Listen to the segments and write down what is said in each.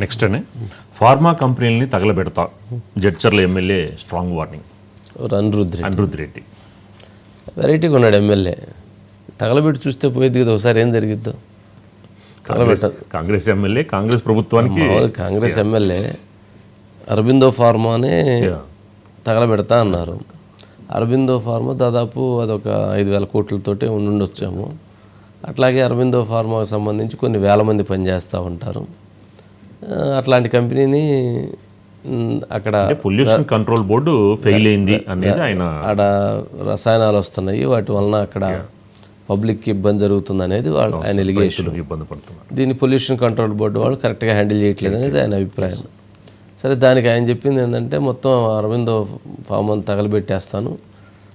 Next అనే. Pharma కంపెనీలని తగలబెడతా. Jadcherla MLA strong warning Anirudh Anirudh Reddy. వెరైటీగా ఉన్నాడు ఎమ్మెల్యే తగలబెట్టి చూస్తే పోయేది కదా ఒకసారి ఏం జరిగిద్దాం? కాంగ్రెస్ కాంగ్రెస్ ఎమ్మెల్యే కాంగ్రెస్ ప్రభుత్వానికి కాంగ్రెస్ ఎమ్మెల్యే అరబిందో ఫార్మానే Yeah. తగలబెడతా అన్నారు. అరబిందో ఫార్మా దాదాపు అదొక ఐదు వేల కోట్లతోటే ఉండుండొచ్చాము. అట్లాగే అరబిందో ఫార్మాకు సంబంధించి కొన్ని వేల మంది పనిచేస్తూ ఉంటారు. అట్లాంటి కంపెనీని అక్కడ పొల్యూషన్ కంట్రోల్ బోర్డు ఫెయిల్ అయింది అనేది ఆయన ఆడ రసాయనాలు వస్తున్నాయి వాటి వలన అక్కడ పబ్లిక్కి ఇబ్బంది జరుగుతుంది అనేది వాళ్ళు ఆయన ఎలిగేషన్. ఇబ్బంది పడుతున్నారు. దీన్ని పొల్యూషన్ కంట్రోల్ బోర్డు వాళ్ళు కరెక్ట్గా హ్యాండిల్ చేయట్లేదు అనేది ఆయన అభిప్రాయం. సరే దానికి ఆయన చెప్పింది ఏంటంటే మొత్తం అరవిందో ఫామ్ అంతా తగలబెట్టేస్తాను.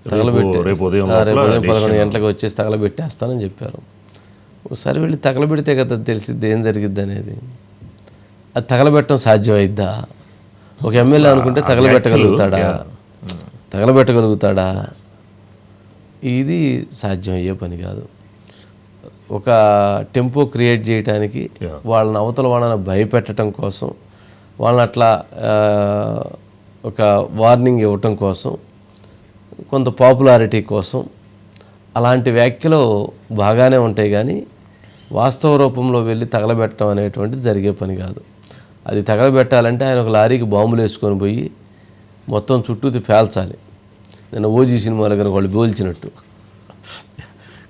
తగలబెట్టి రేపు ఉదయం పదకొండు గంటలకు వచ్చేసి తగలబెట్టేస్తానని చెప్పారు. ఒకసారి వెళ్ళి తగలబెడితే కదా తెలిసిద్ది ఏం జరిగిద్ది అనేది. అది తగలబెట్టడం సాధ్యమైద్దా ఒక ఎమ్మెల్యే అనుకుంటే తగలబెట్టగలుగుతాడా? తగలబెట్టగలుగుతాడా? ఇది సాధ్యమయ్యే పని కాదు. ఒక టెంపో క్రియేట్ చేయడానికి వాళ్ళని అవతల వాళ్ళని భయపెట్టడం కోసం వాళ్ళని అట్లా ఒక వార్నింగ్ ఇవ్వటం కోసం కొంత పాపులారిటీ కోసం అలాంటి వ్యాఖ్యలు బాగానే ఉంటాయి కానీ వాస్తవ రూపంలో వెళ్ళి తగలబెట్టడం అనేటువంటిది జరిగే పని కాదు. అది తగలబెట్టాలంటే ఆయన ఒక లారీకి బాంబులు వేసుకొని పోయి మొత్తం చుట్టూతి పేల్చాలి. నేను ఓజీ సినిమాలో కనుక వాళ్ళు బోల్చినట్టు.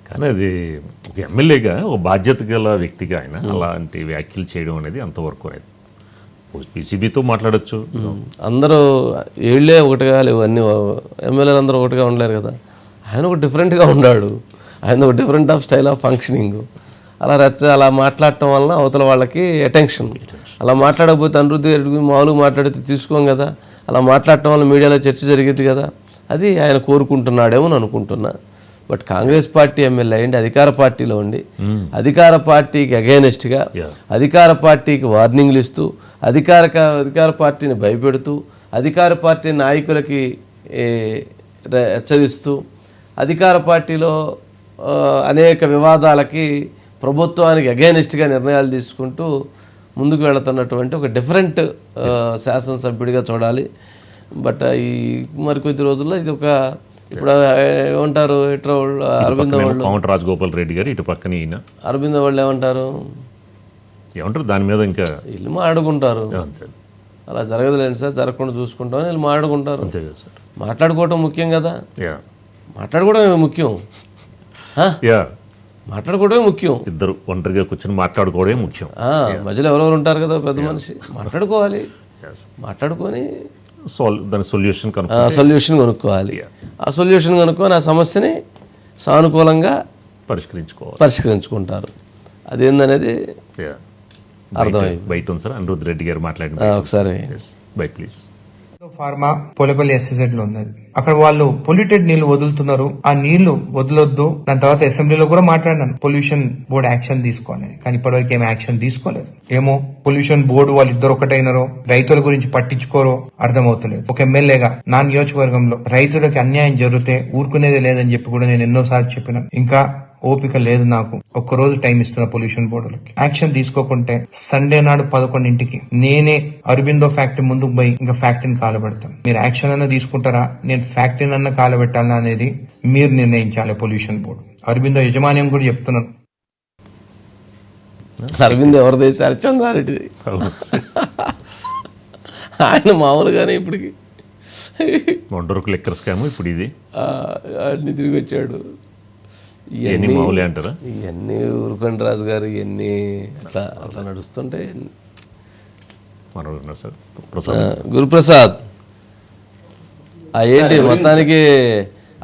కానీ అది ఒక ఎమ్మెల్యేగా ఒక బాధ్యత గల వ్యక్తిగా ఆయన అలాంటి వ్యాఖ్యలు చేయడం అనేది అంతవరకు అనేది పీసీబీతో మాట్లాడొచ్చు. అందరూ ఏళ్ళే ఒకటిగా లేవు అన్ని ఎమ్మెల్యేలు అందరూ ఒకటిగా ఉండలేరు కదా. ఆయన ఒక డిఫరెంట్గా ఉన్నాడు. ఆయన ఒక different of style of functioning అలా రచ్చ అలా మాట్లాడటం వలన అవతల వాళ్ళకి అటెన్షన్ అలా మాట్లాడకపోతే అనిరుద్ధి మామూలుగా మాట్లాడితే తీసుకోం కదా. అలా మాట్లాడటం వల్ల మీడియాలో చర్చ జరిగింది కదా. అది ఆయన కోరుకుంటున్నాడేమో అని అనుకుంటున్నా. బట్ కాంగ్రెస్ పార్టీ ఎమ్మెల్యే అయ్యండి అధికార పార్టీలో ఉండి అధికార పార్టీకి అగైనెస్ట్గా. అధికార పార్టీకి వార్నింగ్లు ఇస్తూ అధికార అధికార పార్టీని భయపెడుతూ అధికార పార్టీ నాయకులకి హెచ్చరిస్తూ అధికార పార్టీలో అనేక వివాదాలకి ప్రభుత్వానికి అగైనెస్ట్గా నిర్ణయాలు తీసుకుంటూ ముందుకు వెళుతున్నటువంటి ఒక డిఫరెంట్ శాసనసభ్యుడిగా చూడాలి. బట్ ఈ మరికొద్ది రోజుల్లో ఇది ఒక ఇప్పుడు ఏమంటారు ఇట్లా వాళ్ళు అరవింద వాళ్ళు. కోమట రాజగోపాల్ రెడ్డి గారు ఇటు పక్కన ఈయన. అరవింద వాళ్ళు ఏమంటారు? ఏమంటారు? దాని మీద ఇంకా వీళ్ళు మాట్లాడుకుంటారు. అంతే అలా జరగదులేండి సార్ జరగకుండా చూసుకుంటాం వీళ్ళు మాట్లాడుకుంటారు. అంతే కదా సార్. మాట్లాడుకోవటం ముఖ్యం కదా? యా. మాట్లాడుకోవడమే ముఖ్యం? మాట్లాడుకోవడమే ముఖ్యం. ఇద్దరు ఒంటరిగా కూర్చొని మాట్లాడుకోవడమే ముఖ్యం. మధ్యలో ఎవరెవరు ఉంటారు కదా పెద్ద మనిషి? మాట్లాడుకోవాలి. మాట్లాడుకొని దాని సొల్యూషన్ సొల్యూషన్ కొనుక్కోవాలి. ఆ సొల్యూషన్ కనుక్కొని ఆ సమస్యని సానుకూలంగా పరిష్కరించుకోవాలి. పరిష్కరించుకుంటారు. అదేందనేది యా అర్థమైంది. బయట ఉంది సార్ అనిరుద్ధ్ రెడ్డి గారు మాట్లాడిన ఆ, ఒకసారి బయట ప్లీజ్ ఫార్మా పొలపల్లి ఎస్ఎస్ఎడ్లో ఉన్నది. అక్కడ వాళ్ళు పొల్యూటెడ్ నీళ్ళు వదులుతున్నారు. ఆ నీళ్ళు వదలొద్దు. దాని తర్వాత అసెంబ్లీలో కూడా మాట్లాడినాను. పొల్యూషన్ బోర్డు యాక్షన్ తీసుకోవాలని. కానీ ఇప్పటివరకు ఏం యాక్షన్ తీసుకోలేదు. ఏమో పొల్యూషన్ బోర్డు వాళ్ళు ఇద్దరు ఒకటైనరో రైతుల గురించి పట్టించుకోరో అర్థమవుతలేదు. ఒక ఎమ్మెల్యేగా నా నియోజకవర్గంలో రైతులకు అన్యాయం జరిగితే ఊరుకునేది లేదని చెప్పి కూడా నేను ఎన్నోసార్లు చెప్పిన. ఇంకా ఓపిక లేదు నాకు. ఒక్క రోజు టైం ఇస్తున్న పొల్యూషన్ బోర్డులకి. యాక్షన్ తీసుకోకుంటే సండే నాడు పదకొండింటికి నేనే అరబిందో ఫ్యాక్టరీ ముందుకు పోయి ఇంకా ఫ్యాక్టరీని కాలబెడతాను. మీరు యాక్షన్ అన్న తీసుకుంటారా? నేను ఫ్యాక్టరీని అన్న కాలబెట్టాలా అనేది మీరు నిర్ణయించాలి పొల్యూషన్ బోర్డు. అరబిందో యజమాన్యం కూడా చెప్తున్నాను. అరవింద్ ఎవరిది హరిచంద్రారెడ్డిది ఆయన మామూలుగానే ఇప్పటికి. లెక్కర్ స్కామ్ ఇప్పుడు ఇది. అన్ని తిరిగి వచ్చాడు. ఎన్ని మామూలే అంటారా? ఇవన్నీ ఊరుకొండ రాజు గారు ఇవన్నీ అట్లా అట్లా నడుస్తుంటే గురుప్రసాద్. ఆ ఏంటి మొత్తానికి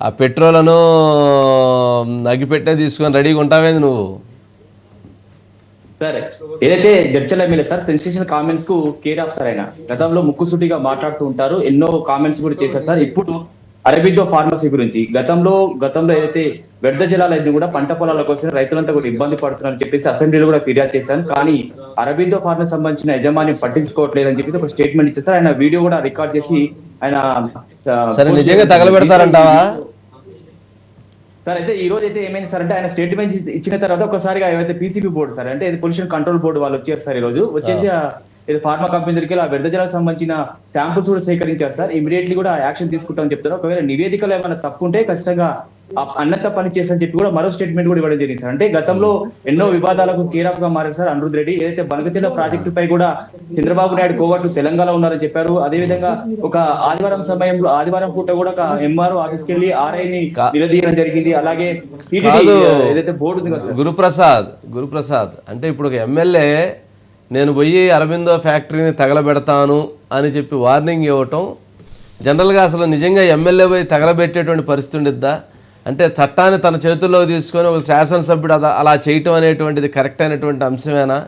ఆ పెట్రోలను అగ్గిపెట్టే తీసుకొని రెడీగా ఉంటావేంది నువ్వు? సార్ ఏదైతే చర్చల ఎమ్మెల్యే సార్ సెన్సేషన్ కామెంట్స్కు కేర్ ఆఫ్ సార్ ఆయన గతంలో ముక్కుసూటిగా మాట్లాడుతూ ఉంటారు. ఎన్నో కామెంట్స్ కూడా చేశారు సార్. ఇప్పుడు అరబిదో ఫార్మసీ గురించి. గతంలో గతంలో ఏదైతే వ్యర్థ జలాలన్నీ కూడా పంట పొలాల కోసం రైతులంతా కూడా ఇబ్బంది పడుతున్నారని చెప్పేసి అసెంబ్లీలో కూడా ఫిర్యాదు చేశాను కానీ అరబిందో ఫార్మసీ సంబంధించిన యజమాని పట్టించుకోవట్లేదని చెప్పేసి ఒక స్టేట్మెంట్ ఇచ్చేసారు ఆయన వీడియో కూడా రికార్డ్ చేసి ఆయన నిజంగా తగలబెడతారంటావా? సార్ అయితే ఈ రోజు అయితే ఏమైంది సార్ అంటే ఆయన స్టేట్మెంట్ ఇచ్చిన తర్వాత ఒకసారిగా ఏవైతే పీసీబీ బోర్డు సార్ అంటే పొల్యూషన్ కంట్రోల్ బోర్డు వాళ్ళు వచ్చారు సార్ ఈ రోజు వచ్చేసి ఇది ఫార్మా కంపెనీ దగ్గరికి ఆ జలాలకు సంబంధించిన శాంపుల్స్ కూడా సేకరించారు సార్. ఇమీడియట్లీ కూడా యాక్షన్ తీసుకుంటామని చెప్తారు ఒకవేళ నివేదికలో ఏమైనా తప్పు ఉంటే ఖచ్చితంగా ఆ అన్నంత పని చేసని చెప్పి కూడా మరో స్టేట్మెంట్ కూడా ఇవ్వడం జరిగింది సార్. అంటే గతంలో ఎన్నో వివాదాలకు కీరాప్గా మారారు సార్ అనిరుద్ రెడ్డి. ఏదైతే బనకచెల్ల ప్రాజెక్టు పై కూడా చంద్రబాబు నాయుడు కోవట్లు తెలంగాణ ఉన్నారని చెప్పారు. అదే విధంగా ఒక ఆదివారం సమయంలో ఆదివారం పూట కూడా ఒక ఎంఆర్ఓ ఆఫీస్కి వెళ్ళి ఆర్ఐ ని కా- నిలదీయడం జరిగింది. అలాగే. ఏదైతే బోర్డు గురుప్రసాద్ గురుప్రసాద్. అంటే ఇప్పుడు ఒక ఎమ్మెల్యే నేను పోయి అరవిందో ఫ్యాక్టరీని తగలబెడతాను అని చెప్పి వార్నింగ్ ఇవ్వటం జనరల్గా అసలు నిజంగా ఎమ్మెల్యే పోయి తగలబెట్టేటువంటి పరిస్థితి ఉండిద్దా? అంటే చట్టాన్ని తన చేతుల్లో తీసుకొని ఒక శాసనసభ్యుడు అలా అలా చేయటం అనేటువంటిది కరెక్ట్ అయినటువంటి అంశమేనా?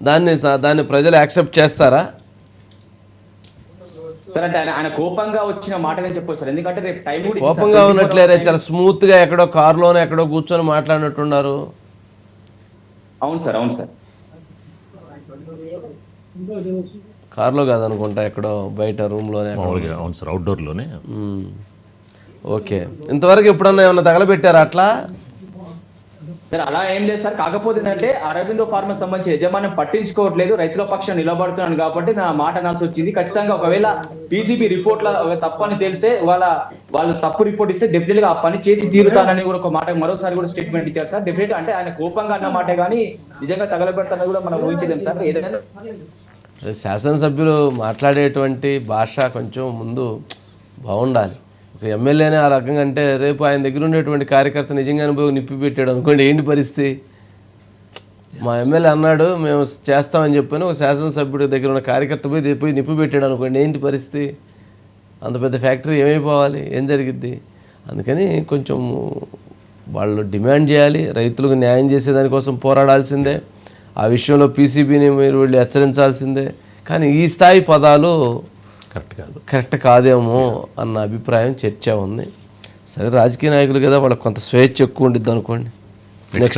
దాన్ని దాన్ని ప్రజలు యాక్సెప్ట్ చేస్తారా? సార్ అంటే ఆయన ఆయన కోపంగా వచ్చిన మాటనే చెప్పొచ్చు సార్. ఎందుకంటే రేపు టైం కూడా ఇచ్చారు. కోపంగా 24 ఉన్నట్లేరే hours చాలా స్మూత్గా ఎక్కడో కారులోనే ఎక్కడో కూర్చొని మాట్లాడినట్టున్నారు. అవును సార్ అవును సార్. కారులో కాదనుకుంటా ఎక్కడో బయట రూమ్లోనే. మామూలుగా అవును సార్ అవుట్డోర్లోనే. ఓకే. ఇంతవరకు ఎప్పుడన్నా ఏమన్నా తగలబెట్టారా అట్లా? సార్ అలా ఏం లేదు సార్. కాకపోతే ఏంటంటే అరవిందో ఫార్మా సంబంధించి యజమానం పట్టించుకోవట్లేదు. రైతుల పక్షం నిలబడుతున్నాను కాబట్టి నా మాట నాల్సి వచ్చింది. ఖచ్చితంగా ఒకవేళ పీసీబీ రిపోర్ట్ ల ఒక తప్పు అని తేలితే వాళ్ళ వాళ్ళు తప్పు రిపోర్ట్ ఇస్తే డెఫినెట్గా ఆ పని చేసి తీరుతానని కూడా ఒక మాట మరోసారి కూడా స్టేట్మెంట్ ఇచ్చారు సార్. డెఫినెట్ అంటే ఆయన కోపంగా అన్న మాట కానీ నిజంగా తగలబెడతానని కూడా మనం ఊహించలేం సార్. ఏదైనా శాసనసభ్యులు మాట్లాడేటువంటి భాష కొంచెం ముందు బాగుండాలి. ఒక ఎమ్మెల్యేనే ఆ రకంగా అంటే రేపు ఆయన దగ్గర ఉండేటువంటి కార్యకర్త నిజంగానే పోయి నిప్పి పెట్టాడు అనుకోండి ఏంటి పరిస్థితి? మా ఎమ్మెల్యే అన్నాడు మేము చేస్తామని చెప్పాను ఒక శాసనసభ్యుడి దగ్గర ఉన్న కార్యకర్త పోయి పోయి నిప్పి పెట్టాడు అనుకోండి ఏంటి పరిస్థితి? అంత పెద్ద ఫ్యాక్టరీ ఏమైపోవాలి? ఏం జరిగిద్ది? అందుకని కొంచెం వాళ్ళు డిమాండ్ చేయాలి రైతులకు న్యాయం చేసేదానికోసం పోరాడాల్సిందే. ఆ విషయంలో పీసీబీని మీరు వెళ్ళి హెచ్చరించాల్సిందే. కానీ ఈ స్థాయి పదాలు కరెక్ట్ కాదు. కరెక్ట్ కాదేమో అన్న అభిప్రాయం చర్చ ఉంది. సరే రాజకీయ నాయకులు కదా వాళ్ళకి కొంత స్వేచ్ఛ ఎక్కువ ఉండిద్ది అనుకోండి. నెక్స్ట్